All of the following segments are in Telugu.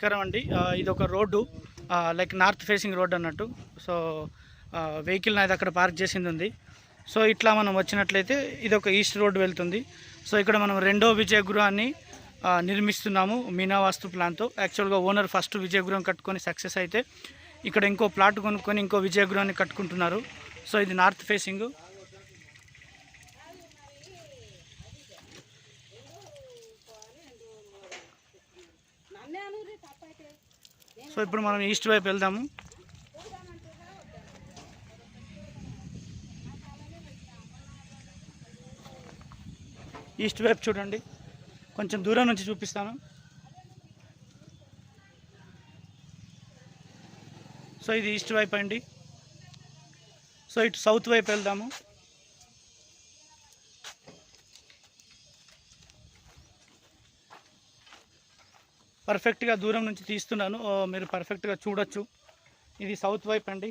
నమస్కారం అండి. ఇది ఒక road. Like north facing road అన్నట్టు. సో వెహికల్ నాది అక్కడ పార్క్ చేసింది ఉంది సో ఇట్లా మనం వచ్చినట్లయితే ఇది ఒక ఈస్ట్ రోడ్ వెళ్తుంది. సో ఇక్కడ మనం రెండో విజయగృహాన్ని నిర్మిస్తున్నాము మీనా వాస్తు ప్లాన్తో. యాక్చువల్గా ఓనర్ ఫస్ట్ విజయగృహం కట్టుకొని సక్సెస్ అయితే ఇక్కడ ఇంకో ప్లాట్ కొనుక్కొని ఇంకో విజయగృహాన్ని కట్టుకుంటున్నారు. సో ఇది నార్త్ ఫేసింగ్. సో ఇప్పుడు మనం ఈస్ట్ వైపు వెళ్దాము. ఈస్ట్ వైపు చూడండి. కొంచెం దూరం నుంచి చూపిస్తాను. సో ఇది ఈస్ట్ వైపు అండి. సో ఇటు సౌత్ వైపు వెళ్దాము. పర్ఫెక్ట్గా దూరం నుంచి తీస్తున్నాను. మీరు పర్ఫెక్ట్గా చూడొచ్చు. ఇది సౌత్ వైప్ అండి.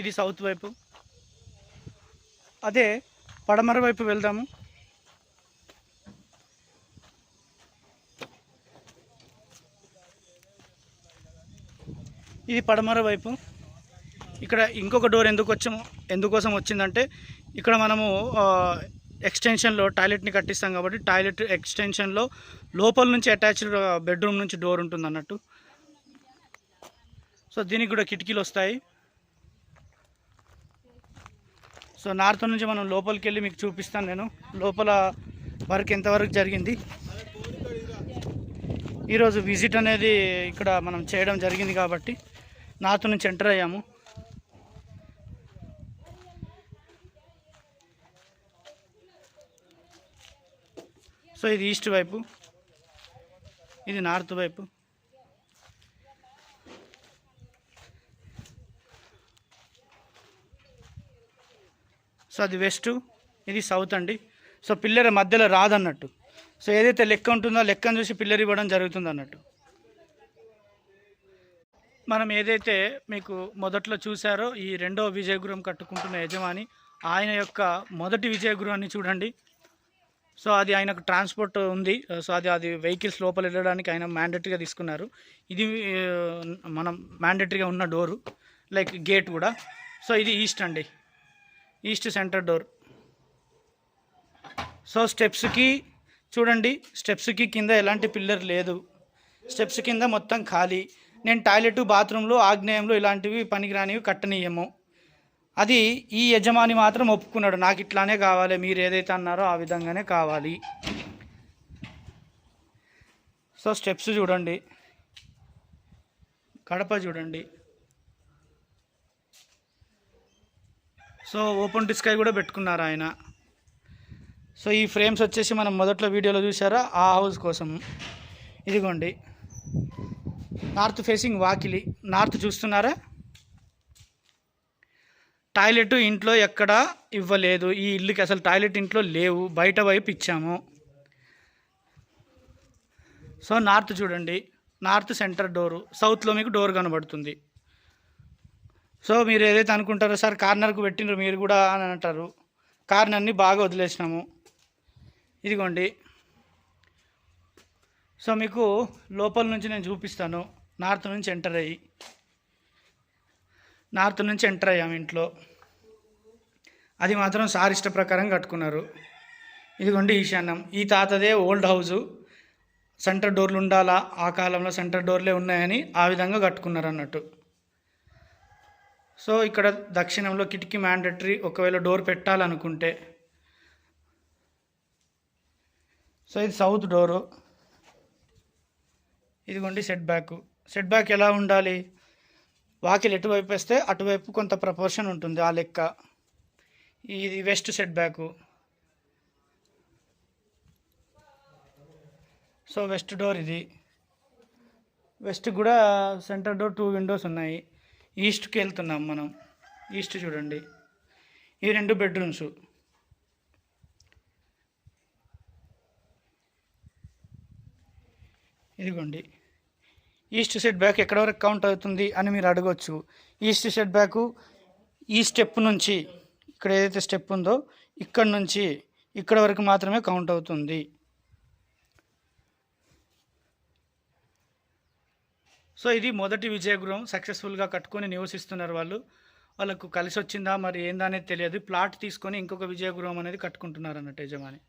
ఇది సౌత్ వైపు. అదే పడమర వైపు వెళ్దాము. ఇది పడమర వైపు. ఇక్కడ ఇంకొక డోర్ ఎందుకు వచ్చాము ఎందుకోసం వచ్చిందంటే ఇక్కడ మనము ఎక్స్టెన్షన్లో టాయిలెట్ని కట్టిస్తాం కాబట్టి టాయిలెట్ ఎక్స్టెన్షన్లో లోపల నుంచి అటాచ్డ్ బెడ్రూమ్ నుంచి డోర్ ఉంటుంది అన్నట్టు సో దీనికి కూడా కిటికీలు వస్తాయి. సో నార్త్ నుంచి మనం లోపలికి వెళ్ళి మీకు చూపిస్తాను నేను. లోపల వర్క్ ఎంతవరకు జరిగింది. ఈరోజు విజిట్ అనేది ఇక్కడ మనం చేయడం జరిగింది కాబట్టి నార్త్ నుంచి ఎంటర్ అయ్యాము. సో ఇది ఈస్ట్ వైపు ఇది నార్త్ వైపు. సో అది వెస్ట్ ఇది సౌత్ అండి. సో పిల్లర్ మధ్యలో రాదన్నట్టు. సో ఏదైతే లెక్క ఉంటుందో లెక్కను చూసి పిల్లర్ ఇవ్వడం జరుగుతుంది అన్నట్టు. మనం ఏదైతే మీకు మొదట్లో చూసారో ఈ రెండో విజయగృహం కట్టుకుంటున్న యజమాని ఆయన యొక్క మొదటి విజయగృహాన్ని చూడండి. సో అది ఆయనకు ట్రాన్స్పోర్ట్ ఉంది. సో అది అది వెహికల్స్ లోపల వెళ్ళడానికి ఆయన మ్యాండేటరీగా తీసుకున్నారు. ఇది మనం మ్యాండేటరీగా ఉన్న డోరు లైక్ గేట్ కూడా. సో ఇది ఈస్ట్ అండి. East centre door. సో స్టెప్స్కి చూడండి స్టెప్స్కి కింద ఎలాంటి పిల్లర్ లేదు. స్టెప్స్ కింద మొత్తం ఖాళీ. నేను టాయిలెట్ బాత్రూంలో ఆగ్నేయంలో ఇలాంటివి పనికిరానివి కట్టనీయము. అది ఈ యజమాని మాత్రం ఒప్పుకున్నాడు. నాకు ఇట్లానే కావాలి మీరు ఏదైతే అన్నారో ఆ విధంగానే కావాలి. సో స్టెప్స్ చూడండి. కడప చూడండి. సో ఓపెన్ డిస్కై కూడా పెట్టుకున్నారు ఆయన. సో ఈ ఫ్రేమ్స్ వచ్చేసి మనం మొదట్లో వీడియోలో చూసారా ఆ హౌస్ కోసం. ఇదిగోండి. నార్త్ ఫేసింగ్ వాకిలి. నార్త్ చూస్తున్నారా? టాయిలెట్ ఇంట్లో ఎక్కడ ఇవ్వలేదు. ఈ ఇల్లుకి అసలు టాయిలెట్ ఇంట్లో లేవు. బయట వైపు ఇచ్చాము. సో నార్త్ చూడండి. North centre door. సౌత్లో మీకు డోర్ కనబడుతుంది. సో మీరు ఏదైతే అనుకుంటారో సార్ కార్నర్కు పెట్టినారు మీరు కూడా అని అంటారు. కార్నర్ని బాగా వదిలేసినాము. ఇదిగోండి. సో మీకు లోపల నుంచి నేను చూపిస్తాను. నార్త్ నుంచి ఎంటర్ అయ్యి. నార్త్ నుంచి ఎంటర్ అయ్యాము ఇంట్లో. అది మాత్రం సార్ ఇష్ట ప్రకారం కట్టుకున్నారు. ఇదిగోండి ఈశాన్యం ఈ తాతదే ఓల్డ్ హౌజు. సెంటర్ డోర్లు ఉండాలా? ఆ కాలంలో సెంటర్ డోర్లే ఉన్నాయని ఆ విధంగా కట్టుకున్నారు అన్నట్టు సో ఇక్కడ దక్షిణంలో కిటికీ మ్యాండటరీ ఒకవేళ డోర్ పెట్టాలనుకుంటే. సో ఇది సౌత్ డోరు. ఇదిగోండి సెట్ బ్యాక్. సెట్ బ్యాక్ ఎలా ఉండాలి? వాకిలి ఎటువైపు వేస్తే అటువైపు కొంత ప్రపోర్షన్ ఉంటుంది ఆ లెక్క. ఇది west set back so west door ఇది. వెస్ట్ కూడా సెంటర్ డోర్ టూ విండోస్ ఉన్నాయి. ఈస్ట్కి వెళ్తున్నాం మనం. ఈస్ట్ చూడండి. ఈ రెండు బెడ్రూమ్స్ ఇదిగోండి. ఈస్ట్ సెట్ బ్యాక్ ఎక్కడ వరకు కౌంట్ అవుతుంది అని మీరు అడగవచ్చు ఈస్ట్ సెట్ బ్యాక్ ఈ స్టెప్ నుంచి ఇక్కడ ఏదైతే స్టెప్ ఉందో ఇక్కడ నుంచి ఇక్కడ వరకు మాత్రమే కౌంట్ అవుతుంది. సో ఇది మొదటి విజయగృహం. సక్సెస్ఫుల్గా కట్టుకొని నివసిస్తున్నారు వాళ్ళు. వాళ్ళకు కలిసి వచ్చిందా మరి ఏందా అనేది తెలియదు. ప్లాట్ తీసుకొని ఇంకొక విజయగృహం అనేది కట్టుకుంటున్నారు అన్నట్టు యజమాని.